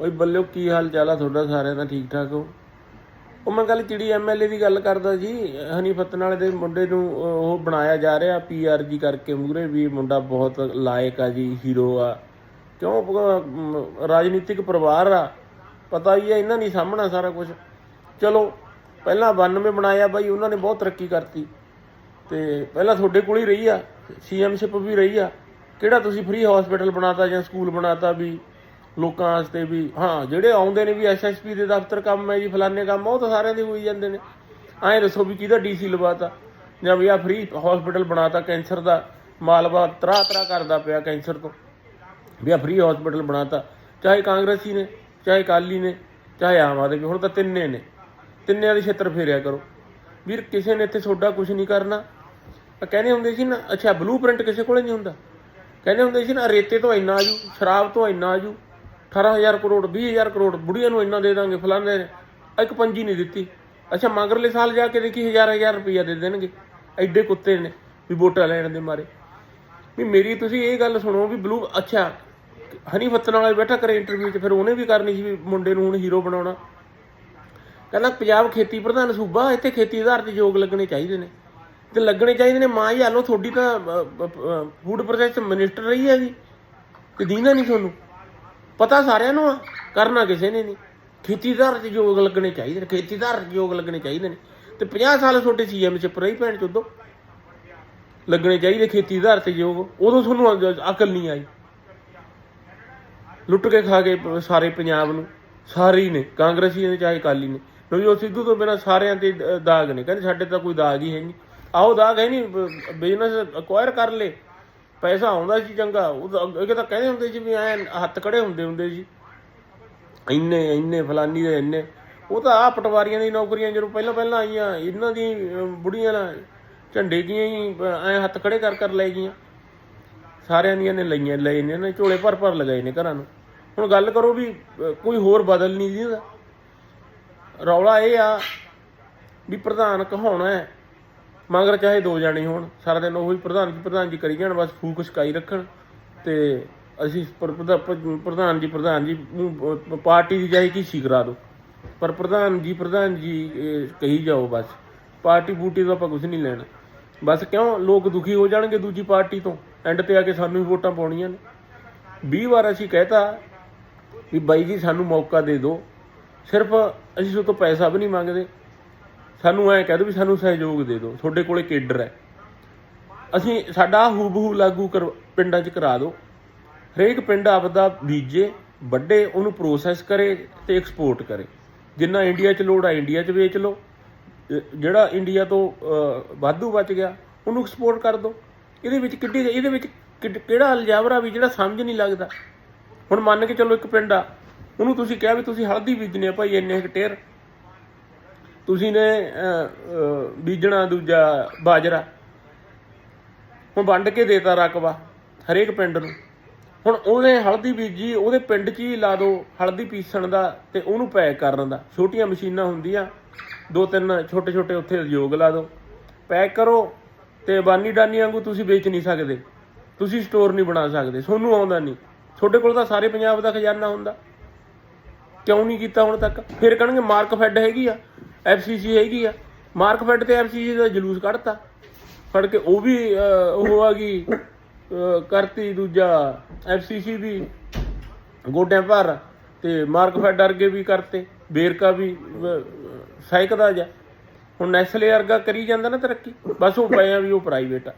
ਓਏ ਬੱਲਿਓ, ਕੀ ਹਾਲ ਚਾਲ ਆ ਤੁਹਾਡਾ ਸਾਰਿਆਂ ਦਾ? ਠੀਕ ਠਾਕ ਹੋ? ਉਹ ਮੈਂ ਗੱਲ ਚਿੜੀ ਐਮਐਲਏ ਦੀ ਗੱਲ ਕਰਦਾ ਜੀ ਹਨੀ ਫਤਨ ਵਾਲੇ ਦੇ ਮੁੰਡੇ ਨੂੰ ਉਹ ਬਣਾਇਆ ਜਾ ਰਿਹਾ ਪੀਆਰਜੀ ਕਰਕੇ ਮੂਰੇ ਵੀ ਮੁੰਡਾ ਬਹੁਤ ਲਾਇਕ ਆ ਜੀ, ਹੀਰੋ ਆ। ਕਿਉਂ? ਰਾਜਨੀਤਿਕ ਪਰਿਵਾਰ ਆ। ਪਤਾ ਹੀ ਹੈ, ਇਹਨਾਂ ਨਹੀਂ ਸਾਹਮਣਾ ਸਾਰਾ ਕੁਝ ਚਲੋ, ਪਹਿਲਾਂ 92 ਬਣਾਇਆ ਬਾਈ, ਉਹਨਾਂ ਨੇ ਬਹੁਤ ਤਰੱਕੀ ਕਰਤੀ। ਤੇ ਪਹਿਲਾਂ ਤੁਹਾਡੇ ਕੋਲ ਹੀ ਰਹੀ ਆ ਸੀਐਮਸ਼ਿਪ ਵੀ ਰਹੀ ਆ। ਕਿਹੜਾ ਤੁਸੀਂ ਫ੍ਰੀ ਹਸਪੀਟਲ ਬਣਾਤਾ ਜਾਂ ਸਕੂਲ ਬਣਾਤਾ ਵੀ? ਲੋਕਾਂ ਵਾਸਤੇ ਵੀ, ਹਾਂ, ਜਿਹੜੇ ਆਉਂਦੇ ਨੇ ਵੀ ਐਸਐਸਪੀ ਦੇ ਦਫ਼ਤਰ ਕੰਮ ਹੈ ਜੀ ਫਲਾਣੇ ਕੰਮ ਉਹ ਤਾਂ ਸਾਰਿਆਂ ਦੇ ਹੋਈ ਜਾਂਦੇ ਨੇ। ਐਂ ਦੱਸੋ ਵੀ ਕਿਹਦਾ ਡੀਸੀ ਲਵਾਤਾ? ਜਾਂ ਵੀ ਆ ਫ੍ਰੀ ਹਸਪੀਟਲ ਬਣਾਤਾ ਕੈਂਸਰ ਦਾ ਮਾਲਵਾ ਤਰਾ ਤਰਾ ਕਰਦਾ ਪਿਆ ਕੈਂਸਰ ਤੋਂ। ਵੀ ਆ ਫ੍ਰੀ ਹਸਪੀਟਲ ਬਣਾਤਾ। ਚਾਹੇ ਕਾਂਗਰਸੀ ਨੇ, ਚਾਹੇ ਕਾਲੀ ਨੇ, ਚਾਹੇ ਆਮ ਆਦਮੀ, ਹੁਣ ਤਾਂ ਤਿੰਨੇ ਨੇ। ਤਿੰਨਿਆਂ ਦੇ ਛੇਤਰ ਫੇਰਿਆ ਕਰੋ। ਵੀਰ, ਕਿਸੇ ਨੇ ਇੱਥੇ ਤੁਹਾਡਾ ਕੁਝ ਨਹੀਂ ਕਰਨਾ। ਕਹਿੰਦੇ ਹੁੰਦੇ ਸੀ ਨਾ, ਅੱਛਾ ਬਲੂ ਪ੍ਰਿੰਟ ਕਿਸੇ ਕੋਲੇ ਨਹੀਂ ਹੁੰਦਾ? ਕਹਿੰਦੇ ਹੁੰਦੇ ਸੀ ਨਾ, ਰੇਤੇ ਤੋਂ ਇੰਨਾ ਆਜੂ, ਸ਼ਰਾਬ ਤੋਂ ਇੰਨਾ ਆਜੂ। 18000 ਕਰੋੜ 20000 ਕਰੋੜ ਬੁੜੀਆਂ ਨੂੰ ਇੰਨਾ ਦੇ ਦਾਂਗੇ ਫਲਾਣੇ ਨੇ। ਇੱਕ ਪੰਜੀ ਨਹੀਂ ਦਿੱਤੀ। ਅੱਛਾ, ਮਗਰਲੇ ਸਾਲ ਜਾ ਕੇ ਦੇਖੀ ਹਜ਼ਾਰ ਹਜ਼ਾਰ ਰੁਪਈਆ ਦੇ ਦੇਣਗੇ। ਐਡੇ ਕੁੱਤੇ ਨੇ ਵੀ ਵੋਟਾਂ ਲੈਣ ਦੇ ਮਾਰੇ। ਵੀ ਮੇਰੀ ਤੁਸੀਂ ਇਹ ਗੱਲ ਸੁਣੋ ਵੀ ਬਲੂ, ਅੱਛਾ, ਹਨੀ ਫੱਤਨ ਵਾਲਾ ਬੈਠਾ ਕਰੇ ਇੰਟਰਵਿਊ 'ਚ, ਫਿਰ ਉਹਨੇ ਵੀ ਕਰਨੀ ਸੀ ਵੀ ਮੁੰਡੇ ਨੂੰ ਹੁਣ ਹੀਰੋ ਬਣਾਉਣਾ। ਕਹਿੰਦਾ ਪੰਜਾਬ ਖੇਤੀ ਪ੍ਰਧਾਨ ਸੂਬਾ, ਇੱਥੇ ਖੇਤੀ ਆਧਾਰ ਤੇ ਯੋਗ ਲੱਗਣੇ ਚਾਹੀਦੇ ਨੇ। ਤੇ ਲੱਗਣੇ ਚਾਹੀਦੇ ਨੇ, ਮਾਂ ਹੀ ਹਾਲੋ, ਤੁਹਾਡੀ ਤਾਂ ਫੂਡ ਪ੍ਰੋਸੈਸ ਮਿਨਿਸਟਰ ਰਹੀ ਹੈ ਜੀ ਤੇ ਦੀਨਾ ਨਹੀਂ ਤੁਹਾਨੂੰ। ਪਤਾ ਸਾਰਿਆਂ ਨੂੰ ਆ, ਕਰਨਾ ਕਿਸੇ ਨੇ ਨਹੀਂ। ਖੇਤੀ ਆਧਾਰ ਯੋਗ ਲੱਗਣੇ ਚਾਹੀਦੇ ਨੇ ਖੇਤੀ ਆਧਾਰ ਯੋਗ ਲੱਗਣੇ ਚਾਹੀਦੇ ਨੇ। ਤੇ 50 ਸਾਲ ਤੁਹਾਡੇ ਸੀਐਮ ਚ ਰਹੀ ਭੈਣ ਚੋਦੋ। ਲੱਗਣੇ ਚਾਹੀਦੇ ਖੇਤੀ ਤੇ ਯੋਗ। ਉਦੋਂ ਤੁਹਾਨੂੰ ਅਕਲ ਨਹੀਂ ਆਈ। ਲੁੱਟ ਕੇ ਖਾ ਗਏ ਸਾਰੇ ਪੰਜਾਬ ਨੂੰ। ਸਾਰੇ ਨੇ, ਕਾਂਗਰਸੀ ਨੇ ਚਾਹੇ ਕਾਲੀ ਨੇ। ਨਵਜੋਤ ਸਿੱਧੂ ਤੋਂ ਬਿਨਾਂ ਸਾਰਿਆਂ ਤੇ ਦਾਗ ਨੇ। ਕਹਿੰਦੇ ਸਾਡੇ ਤਾਂ ਕੋਈ ਦਾਗ ਹੀ ਹੈ ਨਹੀਂ। ਆਓ ਦਾਗ ਹੈ ਨਹੀਂ ਬਿਜ਼ਨਸ ਅਕਵਾਇਰ ਕਰ ਲੇ। ਪੈਸਾ ਆਉਂਦਾ ਸੀ ਚੰਗਾ, ਉਹ ਤਾਂ ਅੱਗੇ ਤਾਂ ਕਹਿੰਦੇ ਹੁੰਦੇ ਸੀ ਵੀ ਐ ਹੱਥ ਕੜੇ ਹੁੰਦੇ ਹੁੰਦੇ ਸੀ। ਇੰਨੇ ਇੰਨੇ ਫਲਾਨੀ ਦੇ ਇੰਨੇ। ਉਹ ਤਾਂ ਆ ਪਟਵਾਰੀਆਂ ਦੀ ਨੌਕਰੀਆਂ ਜਦੋਂ ਪਹਿਲਾਂ ਪਹਿਲਾਂ ਆਈਆਂ, ਇਹਨਾਂ ਦੀ ਬੁੜੀਆਂ ਨਾਲ ਝੰਡੇ ਦੀਆਂ ਹੀ ਐ ਹੱਥ ਖੜੇ ਕਰ ਕਰ ਲੈ ਗਈਆਂ। ਸਾਰਿਆਂ ਦੀਆਂ ਨੇ ਲਈਆਂ, ਲਏ ਨੇ ਨੇ ਝੋਲੇ ਭਰ ਭਰ ਲਗਾਏ ਨੇ ਘਰਾਂ ਨੂੰ। ਹੁਣ ਗੱਲ ਕਰੋ ਵੀ ਕੋਈ ਹੋਰ ਬਦਲ ਨਹੀਂ ਦਿੰਦਾ ਰੌਲਾ ਇਹ ਆ ਵੀ ਪ੍ਰਧਾਨ ਕਹਾਉਣਾ ਹੈ ਮਗਰ ਚਾਹੇ ਦੋ ਜਾਣੇ ਹੋਣ, ਸਾਰਾ ਦਿਨ ਉਹੀ ਪ੍ਰਧਾਨ ਜੀ ਪ੍ਰਧਾਨ ਜੀ ਕਰੀ ਜਾਣ, ਬਸ ਫੂਕ ਛਕਾਈ ਰੱਖਣ। ਤੇ ਅਸੀਂ ਪ੍ਰਧਾਨ ਜੀ ਪ੍ਰਧਾਨ ਜੀ ਪਾਰਟੀ ਦੀ ਜਾਈ ਕੀ ਕਰਾ ਦਿਓ ਪਰ ਪ੍ਰਧਾਨ ਜੀ ਪ੍ਰਧਾਨ ਜੀ ਕਹੀ ਜਾਓ ਬਸ। ਪਾਰਟੀ ਬੂਟੀ ਤੋਂ ਆਪਾਂ ਕੁਝ ਨਹੀਂ ਲੈਣਾ। ਬਸ ਕਿਉਂ? ਲੋਕ ਦੁਖੀ ਹੋ ਜਾਣਗੇ ਦੂਜੀ ਪਾਰਟੀ ਤੋਂ। ਐਂਡ ਤੇ ਆ ਕੇ ਸਾਨੂੰ ਹੀ ਵੋਟਾਂ ਪਾਉਣੀਆਂ ਨੇ। 20 ਵਾਰ ਅਸੀਂ ਕਹਿਤਾ ਵੀ ਬਾਈ ਜੀ, ਸਾਨੂੰ ਮੌਕਾ ਦੇ ਦਿਓ ਸਿਰਫ ਅਸੀਂ ਉਸ ਤੋਂ ਪੈਸਾ ਵੀ ਨਹੀਂ ਮੰਗਦੇ। ਸਾਨੂੰ ਐ ਕਹਿ ਦਿਓ ਵੀ ਸਾਨੂੰ ਸਹਿਯੋਗ ਦੇ ਦਿਓ, ਤੁਹਾਡੇ ਕੋਲੇ ਕੇਡਰ ਹੈ। ਅਸੀਂ ਸਾਡਾ ਹੂਬਹੂ ਲਾਗੂ ਕਰ ਪਿੰਡਾਂ 'ਚ ਕਰਾ ਦਿਓ। ਹਰੇਕ ਪਿੰਡ ਆਪਦਾ ਬੀਜੇ, ਵੱਡੇ, ਉਹਨੂੰ ਪ੍ਰੋਸੈਸ ਕਰੇ ਤੇ ਐਕਸਪੋਰਟ ਕਰੇ। ਜਿੰਨਾ ਇੰਡੀਆ 'ਚ ਲੋੜ ਆ ਇੰਡੀਆ 'ਚ ਵੇਚ ਲਓ। ਜਿਹੜਾ ਇੰਡੀਆ ਤੋਂ ਵਾਧੂ ਬਚ ਗਿਆ, ਉਹਨੂੰ ਐਕਸਪੋਰਟ ਕਰ ਦਿਓ। ਇਹਦੇ ਵਿੱਚ ਕਿੱਡੀ, ਇਹਦੇ ਵਿੱਚ ਕਿੱਡ- ਕਿਹੜਾ ਅਲਜਾਬਰਾ ਵੀ ਜਿਹੜਾ ਸਮਝ ਨਹੀਂ ਲੱਗਦਾ। ਹੁਣ ਮੰਨ ਕੇ ਚੱਲੋ ਇੱਕ ਪਿੰਡ ਆ, ਉਹਨੂੰ ਤੁਸੀਂ ਕਿਹਾ ਵੀ ਤੁਸੀਂ ਹਲਦੀ ਬੀਜਣੀ ਆ, ਭਾਈ ਇੰਨੇ ਹੈਕਟੇਅਰ ਤੁਸੀਂ ਨੇ ਬੀਜਣਾ ਦੂਜਾ ਬਾਜਰਾ। ਹੁਣ ਵੰਡ ਕੇ ਦੇਤਾ ਰਕਬਾ ਹਰੇਕ ਪਿੰਡ ਨੂੰ। ਹੁਣ ਉਹਨੇ ਹਲਦੀ ਬੀਜੀ, ਉਹਦੇ ਪਿੰਡ 'ਚ ਹੀ ਲਾ ਦਿਓ ਹਲਦੀ ਪੀਸਣ ਦਾ ਤੇ ਉਹਨੂੰ ਪੈਕ ਕਰਨ ਦਾ। ਛੋਟੀਆਂ ਮਸ਼ੀਨਾਂ ਹੁੰਦੀਆਂ, ਦੋ ਤਿੰਨ ਛੋਟੇ ਛੋਟੇ ਉੱਥੇ ਉਦਯੋਗ ਲਾ ਦਿਓ ਪੈਕ ਕਰੋ ਤੇ ਬਾਨੀ ਡਾਨੀ ਵਾਂਗੂ ਤੁਸੀਂ ਵੇਚ ਨਹੀਂ ਸਕਦੇ। ਤੁਸੀਂ ਸਟੋਰ ਨਹੀਂ ਬਣਾ ਸਕਦੇ, ਤੁਹਾਨੂੰ ਆਉਂਦਾ ਨਹੀਂ। ਤੁਹਾਡੇ ਕੋਲ ਤਾਂ ਸਾਰੇ ਪੰਜਾਬ ਦਾ ਖਜ਼ਾਨਾ ਹੁੰਦਾ। ਕਿਉਂ ਨਹੀਂ ਕੀਤਾ ਹੁਣ ਤੱਕ? ਫਿਰ ਕਹਿਣਗੇ ਮਾਰਕ ਫੈੱਡ ਹੈਗੀ ਆ। ਐਫਸੀਸੀ ਹੈਗੀ ਆ। ਮਾਰਕ ਫੈਡ ਤੇ ਐਫਸੀਸੀ ਦਾ ਜਲੂਸ ਕੱਢਤਾ। ਫੜ ਕੇ ਉਹ ਵੀ ਉਹ ਆ ਗਈ ਕਰਤੀ ਦੂਜਾ ਐਫਸੀਸੀ ਵੀ ਗੋਡਿਆਂ ਭਰ ਤੇ ਮਾਰਕ ਫੈਡ ਵਰਗੇ ਵੀ ਕਰਤੇ, ਬੇਰਕਾ ਵੀ ਸਾਈਕ ਦਾ ਜਾ ਹੁਣ ਨੈਸਲੇ ਵਰਗਾ ਕਰੀ ਜਾਂਦਾ ਨਾ ਤਰੱਕੀ, ਬਸ ਉਹ ਪਏ ਪਿਆ ਵੀ ਉਹ ਪ੍ਰਾਈਵੇਟ ਆ।